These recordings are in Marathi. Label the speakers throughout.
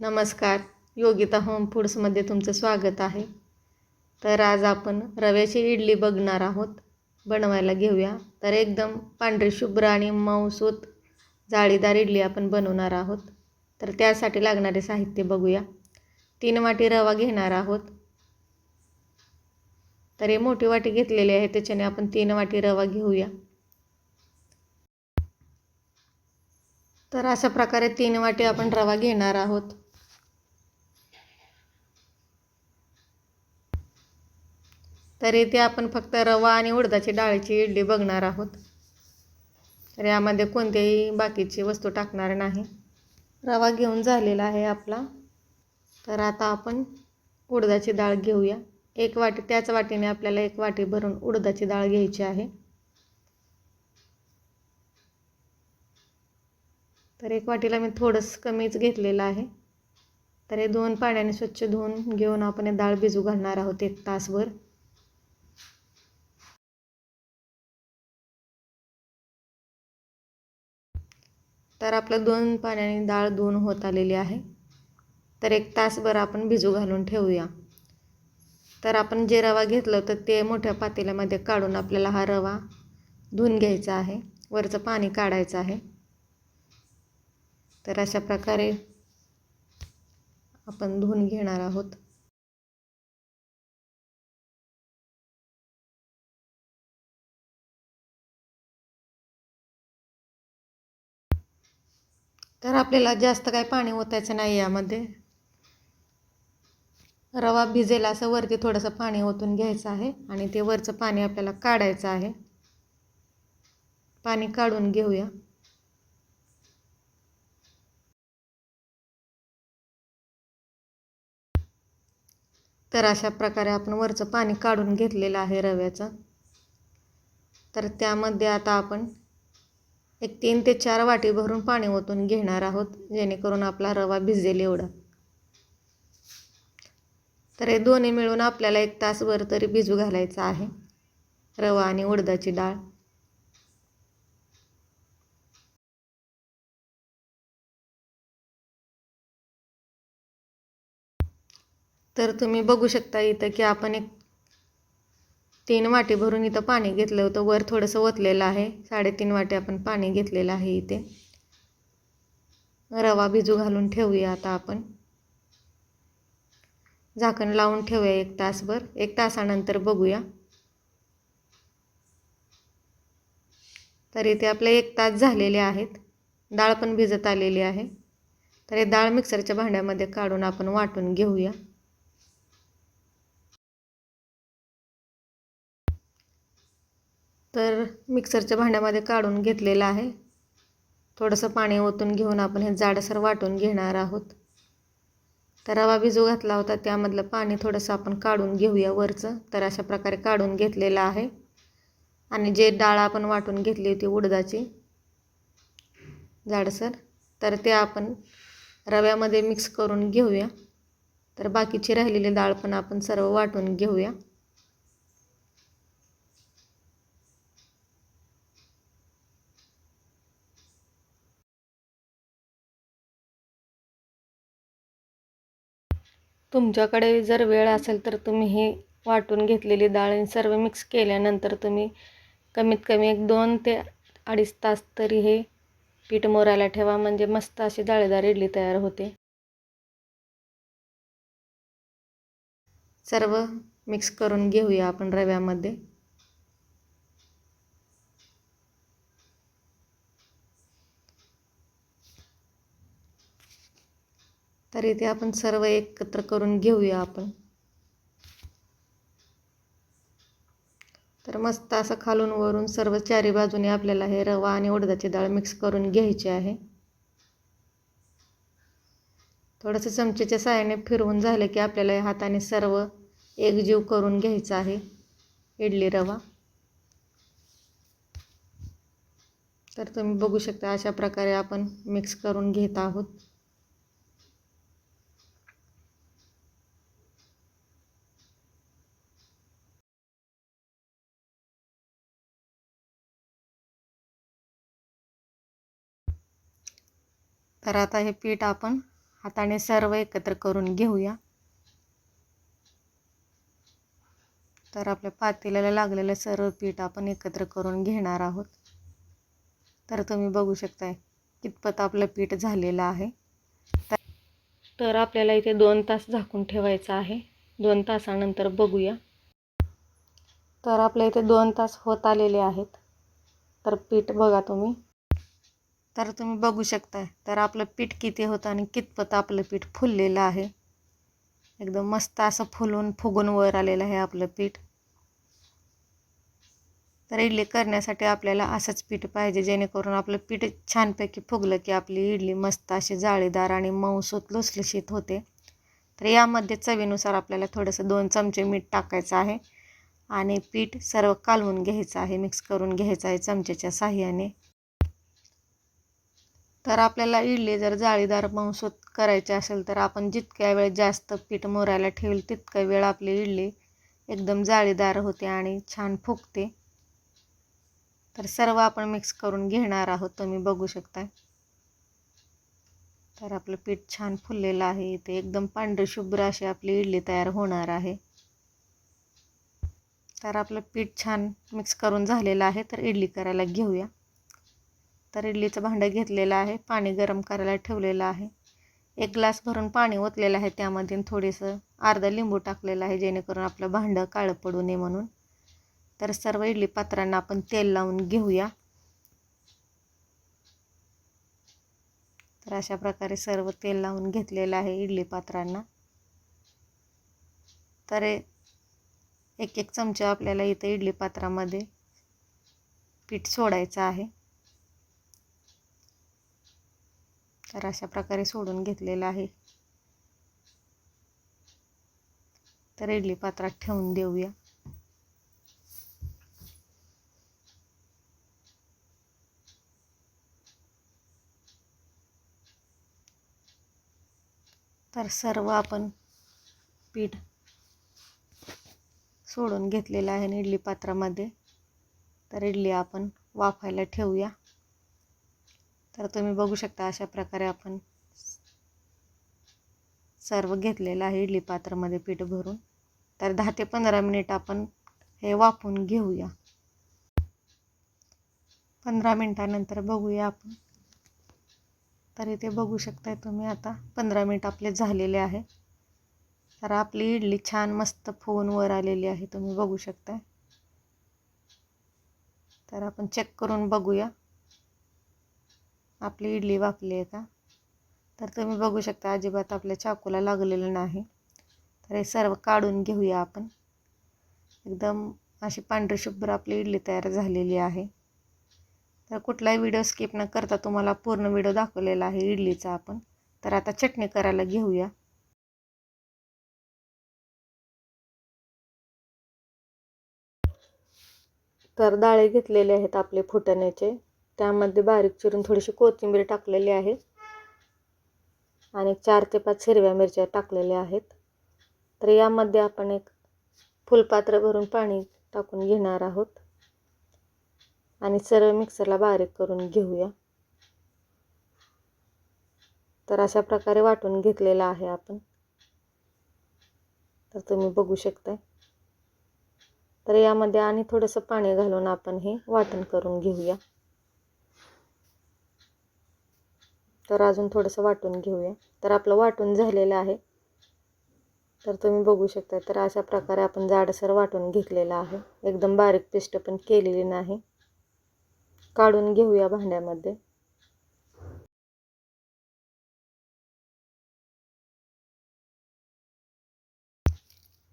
Speaker 1: नमस्कार. योगिता होम फूड्समध्ये तुमचं स्वागत आहे. तर आज आपण रव्याची इडली बघणार आहोत. बनवायला घेऊया. तर एकदम पांढरी शुभ्र आणि मऊसूत जाळीदार इडली आपण बनवणार आहोत. तर त्यासाठी लागणारे साहित्य बघूया. तीन वाटी रवा घेणार आहोत. तर हे मोठी वाटी घेतलेली आहे. त्याच्याने आपण तीन वाटी रवा घेऊया. तर अशा प्रकारे तीन वाटी आपण रवा घेणार आहोत. तर इथे आपण फक्त रवा आणि उडदाची डाळीची इडली बघणार आहोत. तर यामध्ये कोणत्याही बाकीची वस्तू टाकणार नाही. रवा घेऊन झालेला आहे आपला. तर आता आपण उडदाची डाळ घेऊया. एक वाटी त्याच वाटीने आपल्याला एक वाटी भरून उडदाची डाळ घ्यायची आहे. तर एक वाटीला मी थोडंसं कमीच घेतलेलं आहे. तर हे दोन पाण्याने स्वच्छ धुवून घेऊन आपण हे डाळ भिजू घालणार आहोत एक तासभर. तर आपलं दोन पाण्याने डाळ धुवून होत आलेली आहे. तर एक तासभर आपण भिजू घालून ठेवूया. तर आपण जे रवा घेतलं होतं ते मोठ्या पातेल्यामध्ये काढून आपल्याला हा रवा धुवून घ्यायचा आहे. वरचं पाणी काढायचं आहे. तर अशा प्रकारे आपण धुवून घेणार आहोत. तर आपल्याला जास्त काही पाणी ओतायचं नाही यामध्ये. रवा भिजेल असं वरती थोडंसं पाणी ओतून घ्यायचं आहे आणि ते वरचं पाणी आपल्याला काढायचं आहे. पाणी काढून घेऊया. तर अशा प्रकारे आपण वरचं पाणी काढून घेतलेलं आहे रव्याचं. तर त्यामध्ये आता आपण एक तीन ते चार वाटी भरून पाणी ओतून घेणार आहोत जेणेकरून आपला रवा भिजेल एवढा. तर हे दोन्ही मिळून आपल्याला एक तासभर तरी भिजू घालायचं आहे रवा आणि उडदाची डाळ. तर तुम्ही बघू शकता इथं की आपण एक तीन वाटी भरून इथं पाणी घेतलं होतं. वर थोडंसं ओतलेलं आहे. साडेतीन वाटी आपण पाणी घेतलेलं आहे इथे. रवा भिजू घालून ठेवूया आता आपण. झाकण लावून ठेवूया एक तासभर. एक तासानंतर बघूया. तर इथे आपले एक तास झालेले आहेत. डाळ पण भिजत आलेली आहे. तर हे डाळ मिक्सरच्या भांड्यामध्ये काढून आपण वाटून घेऊया. तर मिक्सरच्या भांड्यामध्ये काढून घेतलेलं आहे. थोडंसं पाणी ओतून घेऊन आपण हे जाडसर वाटून घेणार आहोत. तर रवा भिजू घातला होता त्यामधलं पाणी थोडंसं आपण काढून घेऊया वरचं. तर अशा प्रकारे काढून घेतलेलं आहे. आणि जे डाळ आपण वाटून घेतली होती उडदाची जाडसर तर ते आपण रव्यामध्ये मिक्स करून घेऊया. तर बाकीची राहिलेली डाळ पण आपण सर्व वाटून घेऊया. तुमच्याकडे जर वेळ असेल तर तुम्ही ही वाटून घेतलेली डाळ सर्व मिक्स केल्यानंतर तुम्ही कमीत कमी एक दोन ते अडीच तास तरी हे पीठ मोरायला ठेवा. म्हणजे मस्त अशी डाळीदार इडली तयार होते. सर्व मिक्स करून घेऊया आपण रव्यामध्ये. तर इथे आपण सर्व एकत्र करून घेऊया आपण. तर मस्त असं खालून वरून सर्व चारी बाजूने आपल्याला हे रवा आणि उडदाची डाळ मिक्स करून घ्यायची आहे. थोडंसं चमचेच्या साहाय्याने फिरवून झालं की आपल्याला हाताने सर्व एकजीव करून घ्यायचा आहे. इडली रवा. तर तुम्ही बघू शकता अशा प्रकारे आपण मिक्स करून घेत आहोत. तर आता हे पीठ आपण हाताने सर्व एकत्र करून घेऊया. तर आपल्या पातेल्याला लागलेलं सर्व पीठ आपण एकत्र करून घेणार आहोत. तर तुम्ही बघू शकताय कितपत आपलं पीठ झालेलं आहे. तर आपल्याला इथे दोन तास झाकून ठेवायचं आहे. दोन तासानंतर बघूया. तर आपल्या इथे दोन तास होत आलेले आहेत. तर पीठ बघा तुम्ही. तर तुम्ही बघू शकता तर आपलं पीठ किती होतं आणि कितपत आपलं पीठ फुललेलं आहे. एकदम मस्त असं फुलून फुगून वर आलेलं आहे आपलं पीठ. तर इडली करण्यासाठी आपल्याला असंच पीठ पाहिजे जेणेकरून आपलं पीठ छानपैकी फुगलं की आपली इडली मस्त अशी जाळीदार आणि मऊसूत लुसलुशीत होते. तर यामध्ये चवीनुसार आपल्याला थोडंसं दोन चमचे मीठ टाकायचं आहे आणि पीठ सर्व कालवून घ्यायचं आहे मिक्स करून घ्यायचं आहे चमच्याच्या साह्याने. तर आपल्याला इडली जर जाळीदार मऊसूत करायची असेल तर आपण जितक्या वेळ जास्त पीठ मोरायला ठेवलं तितका वेळ आपली इडली एकदम जाळीदार होते आणि छान फुगते. तर सर्व आपण मिक्स करून घेणार आहोत तुम्ही बघू शकता तर आपलं पीठ छान फुललेलं आहे इथे एकदम पांढरी शुभ्र अशी आपली इडली तयार होणार आहे. तर आपलं पीठ छान मिक्स करून झालेलं आहे तर इडली करायला घेऊया. तर इडलीचं भांडं घेतलेलं आहे पाणी गरम करायला ठेवलेलं आहे. एक ग्लास भरून पाणी ओतलेलं आहे त्यामध्ये थोडंसं अर्धा लिंबू टाकलेलं आहे जेणेकरून आपलं भांडं काळं पडू नये म्हणून. तर सर्व इडली पात्रांना आपण तेल लावून घेऊया. तर अशा प्रकारे सर्व तेल लावून घेतलेलं आहे इडली पात्रांना. तर एक एक चमचा आपल्याला इथं इडली पात्रामध्ये पीठ सोडायचं आहे. तर अशा प्रकारे सोडून घेतलेलं आहे. तर इडली पात्रात ठेवून देऊया. तर सर्व आपण पीठ सोडून घेतलेलं आहे इडली पात्रामध्ये. तर इडली आपण वाफायला ठेवूया. तर तुम्ही बघू शकता अशा प्रकारे आपण सर्व घेतलेलं आहे इडली पात्रामध्ये पीठ भरून. तर दहा ते पंधरा मिनिट आपण हे वाफवून घेऊया. पंधरा मिनटानंतर बघूया आपण. तर इथे बघू शकताय तुम्ही आता. पंधरा मिनिट आपले झालेले आहे. तर आपली इडली छान मस्त फोनवर वर आलेली आहे. तुम्ही बघू शकताय. तर आपण चेक करून बघूया. आपली इडली वाफली आहे का? तर तुम्ही बघू शकता अजिबात आपल्या चाकूला लागलेलं नाही. तर हे सर्व काढून घेऊया आपण. एकदम अशी पांढरी शुभ्र आपली इडली तयार झालेली आहे. तर कुठलाही व्हिडिओ स्किप न करता तुम्हाला पूर्ण व्हिडिओ दाखवलेला आहे इडलीचा आपण. तर आता चटणी करायला घेऊया. तर डाळे घेतलेले आहेत आपले फुटण्याचे. त्यामध्ये बारीक चिरून थोडीशी कोथिंबीर टाकलेली आहे. आणि चार ते पाच हिरव्या मिरच्या टाकलेल्या आहेत. तर यामध्ये आपण एक फुलपात्र भरून पाणी टाकून घेणार आहोत. आणि सर्व मिक्सरला बारीक करून घेऊया. तर अशा प्रकारे वाटून घेतलेला आहे आपण. तर तुम्ही बघू शकताय. तर यामध्ये आणि थोडंसं पाणी घालून आपण हे वाटण करून घेऊया. तर अजून थोडंसं वाटून घेऊया. तर आपलं वाटून झालेलं आहे. तर तुम्ही बघू शकता तर अशा प्रकारे आपण जाडसर वाटून घेतलेलं आहे. एकदम बारीक पेस्ट पण केलेली नाही. काढून घेऊया भांड्यामध्ये.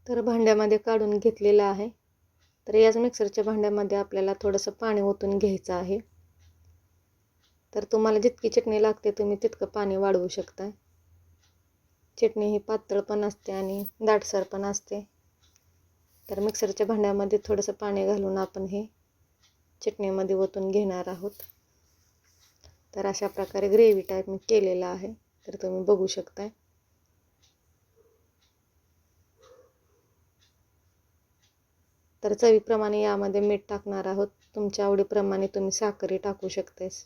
Speaker 1: तर भांड्यामध्ये काढून घेतलेलं आहे. तर याच मिक्सरच्या भांड्यामध्ये आपल्याला थोडंसं पाणी ओतून घ्यायचं आहे. तर तुम्हाला जितकी चटणी लागते तुम्ही तितकं पाणी वाढवू शकता चटणी ही पातळ पण असते आणि दाटसर पण असते. तर मिक्सरच्या भांड्यामध्ये थोडंसं पाणी घालून आपण हे चटणीमध्ये ओतून घेणार आहोत. तर अशा प्रकारे ग्रेव्ही टाईप मी केलेला आहे तर तुम्ही बघू शकताय. तर चवीप्रमाणे यामध्ये मीठ टाकणार आहोत. तुमच्या आवडीप्रमाणे तुम्ही साखरही टाकू शकतेस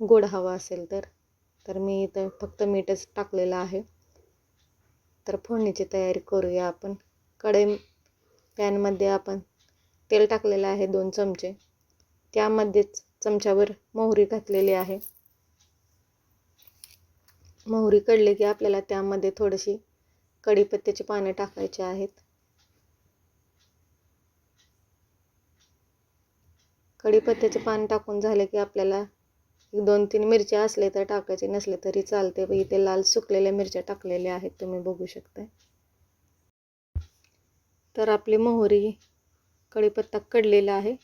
Speaker 1: गोड हवा असेल तर तर मी इथं फक्त मीठच टाकलेलं आहे. तर फोडणीची तयारी करूया आपण. कढई पॅनमध्ये आपण तेल टाकलेलं आहे दोन चमचे. त्यामध्येच चमच्यावर मोहरी घातलेली आहे. मोहरी कडली की आपल्याला त्यामध्ये थोडीशी कढीपत्त्याची पाने टाकायची आहेत. कढीपत्त्याचे पान टाकून झाले की आपल्याला एक दोन तीन मिरच्या असले तर टाकायचे नसले तरी चालते. इथे लाल सुकलेल्या मिरच्या टाकलेल्या आहेत तुम्ही बघू शकता तर आपली मोहरी कढीपत्ता कडलेला आहे.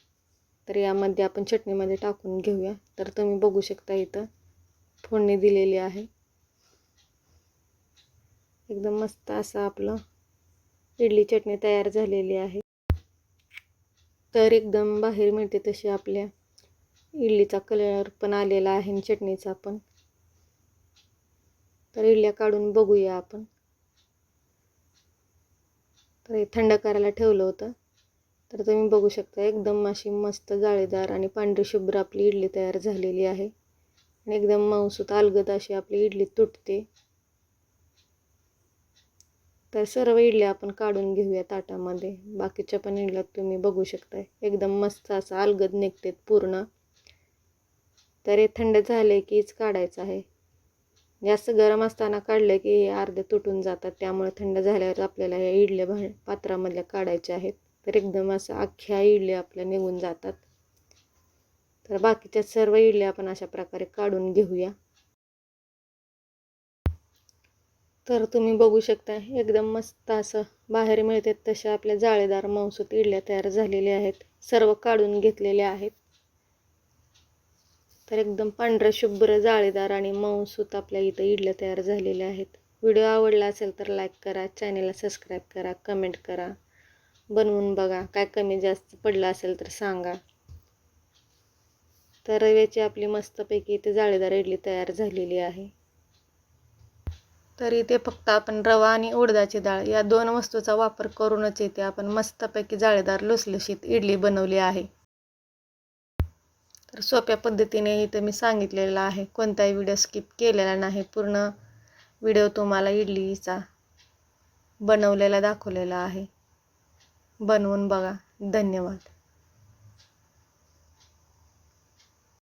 Speaker 1: तर यामध्ये आपण चटणीमध्ये टाकून घेऊया. तर तुम्ही बघू शकता इथं फोडणी दिलेली आहे. एकदम मस्त असं आपलं इडली चटणी तयार झालेली आहे. तर एकदम बाहेर मिळते तशी आपल्या इडलीचा कलर पण आलेला आहे आणि चटणीचा पण. तर इडल्या काढून बघूया आपण. तर हे थंड करायला ठेवलं होतं. तर तुम्ही बघू शकता एकदम अशी मस्त जाळीदार आणि पांढरी शुभ्र आपली इडली तयार झालेली आहे. आणि एकदम मऊसूत अलगद अशी आपली इडली तुटते. तर सर्व इडल्या आपण काढून घेऊया ताटामध्ये. बाकीच्या पण इडल्या तुम्ही बघू शकताय. एकदम मस्त असं अलगद निघते पूर्ण. तर हे थंड झाले कीच काढायचं आहे. जास्त गरम असताना काढलं की हे अर्धे तुटून जातात. त्यामुळे थंड झाल्यावर आपल्याला या इडल्या भा पात्रामधल्या काढायच्या आहेत. तर एकदम असं अख्ख्या इडल्या आपल्या निघून जातात. तर बाकीच्या सर्व इडल्या आपण अशा प्रकारे काढून घेऊया. तर तुम्ही बघू शकता एकदम मस्त असं बाहेर मिळतात तशा आपल्या जाळेदार मौसूत इडल्या तयार झालेल्या आहेत. सर्व काढून घेतलेल्या आहेत. तर एकदम पांढरं शुभ्र जाळीदार आणि मऊसूत आपल्या इथं इडल्या तयार झालेल्या आहेत. व्हिडिओ आवडला असेल तर लाईक करा चॅनेलला सबस्क्राईब करा कमेंट करा. बनवून बघा काय कमी जास्त पडलं असेल तर सांगा. तर रव्याची आपली मस्तपैकी इथे जाळीदार इडली तयार झालेली आहे. तर इथे फक्त आपण रवा आणि उडदाची डाळ या दोन वस्तूचा वापर करूनच इथे आपण मस्तपैकी जाळीदार लुसलुशीत इडली बनवली आहे. तर सोप्या पद्धतीने इथं मी सांगितलेलं आहे. कोणताही व्हिडिओ स्किप केलेला नाही. पूर्ण व्हिडिओ तुम्हाला इडलीचा बनवलेला दाखवलेला आहे. बनवून बघा. धन्यवाद.